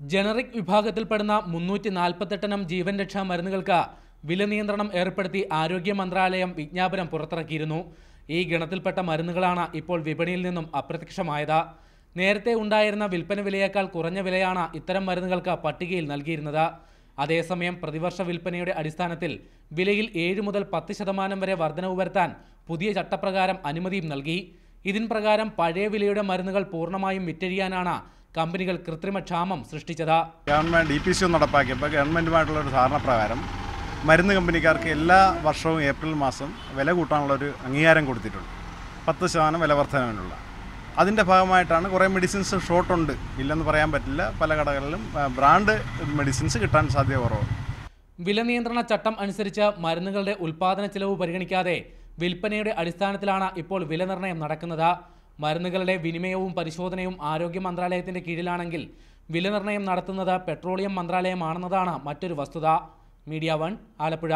Generic വിഭാഗത്തിൽപ്പെടുന്ന മുന്നൂറ്റി നാൽപ്പത്തെട്ടെണ്ണം ജീവൻ രക്ഷാ മരുന്നുകൾക്ക് വില നിയന്ത്രണം ഏർപ്പെടുത്തി ആരോഗ്യ മന്ത്രാലയം വിജ്ഞാപനം പുറത്തിറക്കിയിരുന്നു. ഈ ഗണത്തിൽപ്പെട്ട മരുന്നുകളാണ് ഇപ്പോൾ വിപണിയിൽ നിന്നും അപ്രത്യക്ഷമായത്. നേരത്തെ ഉണ്ടായിരുന്ന വിൽപ്പന വിലയേക്കാൾ കുറഞ്ഞ വിലയാണ് ഇത്തരം മരുന്നുകൾക്ക് പട്ടികയിൽ നൽകിയിരുന്നത്. അതേസമയം പ്രതിവർഷ വിൽപ്പനയുടെ അടിസ്ഥാനത്തിൽ വിലയിൽ ഏഴ് മുതൽ പത്ത് ശതമാനം വരെ വർധനവ് വരുത്താൻ പുതിയ ചട്ടപ്രകാരം അനുമതിയും നൽകി. ഇതിൻ പ്രകാരം പഴയ വിലയുടെ മരുന്നുകൾ പൂർണമായും വിറ്റഴിയാനാണ് കമ്പനികൾ കൃത്രിമക്ഷാമം സൃഷ്ടിച്ചത്. ഗവൺമെന്റ് ഡി പി സി നടപ്പാക്കിയപ്പോൾ ഗവൺമെന്റുമായിട്ടുള്ള ഒരു ധാരണ പ്രകാരം മരുന്ന് കമ്പനിക്കാർക്ക് എല്ലാ വർഷവും ഏപ്രിൽ മാസം വില കൂട്ടാനുള്ള ഒരു അംഗീകാരം കൊടുത്തിട്ടുണ്ട്. പത്ത് ശതമാനം വില വർധനവിനുള്ള. അതിന്റെ ഭാഗമായിട്ടാണ് കുറേ മെഡിസിൻസ് ഷോർട്ടുണ്ട് ഇല്ലെന്ന് പറയാൻ പറ്റില്ല. പല കടകളിലും ബ്രാൻഡ് മെഡിസിൻസ് കിട്ടാൻ സാധ്യത കുറവാണ്. വില നിയന്ത്രണ ചട്ടം അനുസരിച്ച് മരുന്നുകളുടെ ഉൽപാദന ചെലവ് പരിഗണിക്കാതെ വിൽപ്പനയുടെ അടിസ്ഥാനത്തിലാണ് ഇപ്പോൾ വില നിർണയം നടക്കുന്നത്. മരുന്നുകളുടെ വിനിമയവും പരിശോധനയും ആരോഗ്യ മന്ത്രാലയത്തിന്റെ കീഴിലാണെങ്കിൽ വിലനിർണയം നടത്തുന്നത് പെട്രോളിയം മന്ത്രാലയമാണെന്നതാണ് മറ്റൊരു വസ്തുത. Media one Alappuzha.